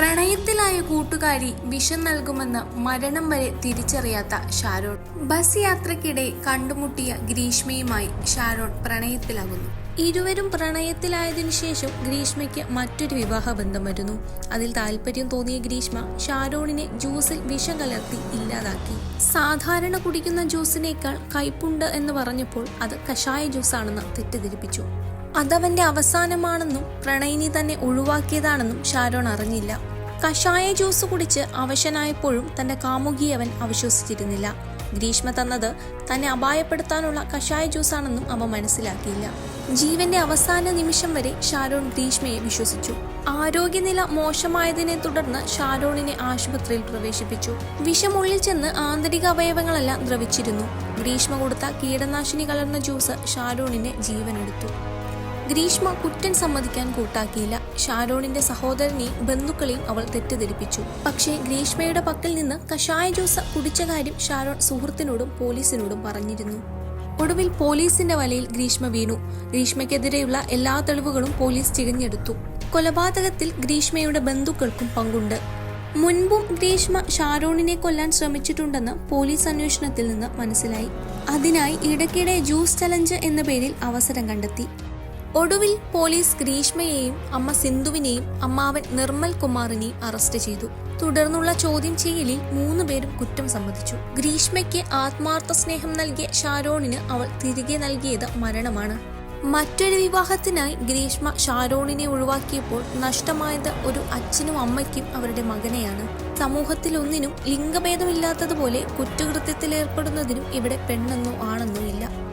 പ്രണയത്തിലായ കൂട്ടുകാരി വിഷം നൽകുമെന്ന് മരണം വരെ തിരിച്ചറിയാത്ത ഷാരോൺ. ബസ് യാത്രക്കിടെ കണ്ടുമുട്ടിയ ഗ്രീഷ്മയുമായി ഷാരോൺ പ്രണയത്തിലാകുന്നു. ഇരുവരും പ്രണയത്തിലായതിനു ശേഷം ഗ്രീഷ്മയ്ക്ക് മറ്റൊരു വിവാഹ ബന്ധം വരുന്നു അതിൽ താല്പര്യം തോന്നിയ ഗ്രീഷ്മ ഷാരോണിനെ ജ്യൂസിൽ വിഷം കലർത്തി ഇല്ലാതാക്കി. സാധാരണ കുടിക്കുന്ന ജ്യൂസിനേക്കാൾ കയ്പുണ്ട് എന്ന് പറഞ്ഞപ്പോൾ അത് കഷായ ജ്യൂസാണെന്ന് തെറ്റിദ്ധരിപ്പിച്ചു. അതവന്റെ അവസാനമാണെന്നും പ്രണയിനി തന്നെ ഒഴിവാക്കിയതാണെന്നും ഷാരോൺ അറിഞ്ഞില്ല. കഷായ ജ്യൂസ് കുടിച്ച് അവശനായപ്പോഴും തന്റെ കാമുകിയെ അവൻ അവിശ്വസിച്ചിരുന്നില്ല. ഗ്രീഷ്മ തന്നത് തന്നെ അപായപ്പെടുത്താനുള്ള കഷായ ജ്യൂസാണെന്നും അവ മനസ്സിലാക്കിയില്ല. ജീവന്റെ അവസാന നിമിഷം വരെ ഷാരോൺ ഗ്രീഷ്മയെ വിശ്വസിച്ചു. ആരോഗ്യനില മോശമായതിനെ തുടർന്ന് ഷാരോണിനെ ആശുപത്രിയിൽ പ്രവേശിപ്പിച്ചു. വിഷമുള്ളിൽ ചെന്ന് ആന്തരിക അവയവങ്ങളെല്ലാം ദ്രവിച്ചിരുന്നു. ഗ്രീഷ്മ കൊടുത്ത കീടനാശിനി കലർന്ന ജ്യൂസ് ഷാരോണിന് ജീവനെടുത്തു. ഗ്രീഷ്മ കുറ്റം സമ്മതിക്കാൻ കൂട്ടാക്കിയില്ല. ഷാരോണിന്റെ സഹോദരനെയും ബന്ധുക്കളെയും അവൾ തെറ്റിദ്ധരിപ്പിച്ചു. പക്ഷേ ഗ്രീഷ്മയുടെ പക്കൽ നിന്ന് കഷായ ജ്യൂസ് കുടിച്ച കാര്യം ഷാരോൺ സുഹൃത്തിനോടും പോലീസിനോടും പറഞ്ഞിരുന്നു. ഒടുവിൽ പോലീസിന്റെ വലയിൽ ഗ്രീഷ്മ വീണു. ഗ്രീഷ്മയ്ക്കെതിരെയുള്ള എല്ലാ തെളിവുകളും പോലീസ് ചികഞ്ഞെടുത്തു കൊലപാതകത്തിൽ ഗ്രീഷ്മയുടെ ബന്ധുക്കൾക്കും പങ്കുണ്ട്. മുൻപും ഗ്രീഷ്മ ഷാരോണിനെ കൊല്ലാൻ ശ്രമിച്ചിട്ടുണ്ടെന്ന് പോലീസ് അന്വേഷണത്തിൽ നിന്ന് മനസ്സിലായി. അതിനായി ഇടയ്ക്കിടെ ജ്യൂസ് ചലഞ്ച് എന്ന പേരിൽ അവസരം കണ്ടെത്തി. ഒടുവിൽ പോലീസ് ഗ്രീഷ്മയെയും അമ്മ സിന്ധുവിനെയും അമ്മാവൻ നിർമ്മൽ കുമാറിനെയും അറസ്റ്റ് ചെയ്തു. തുടർന്നുള്ള ചോദ്യം ചെയ്യലിൽ മൂന്ന് പേരും കുറ്റം സമ്മതിച്ചു. ഗ്രീഷ്മയ്ക്ക് ആത്മാർത്ഥ സ്നേഹം നൽകിയ ഷാരോണിന് അവൾ തിരികെ നൽകിയത് മരണമാണ്. മറ്റൊരു വിവാഹത്തിനായി ഗ്രീഷ്മ ഷാരോണിനെ ഒഴിവാക്കിയപ്പോൾ നഷ്ടമായത് ഒരു അച്ഛനും അമ്മയ്ക്കും അവരുടെ മകനെയാണ്. സമൂഹത്തിൽ ഒന്നിനും ലിംഗഭേദമില്ലാത്തതുപോലെ കുറ്റകൃത്യത്തിൽ ഏർപ്പെടുന്നതിനും ഇവിടെ പെണ്ണെന്നോ ആണെന്നോ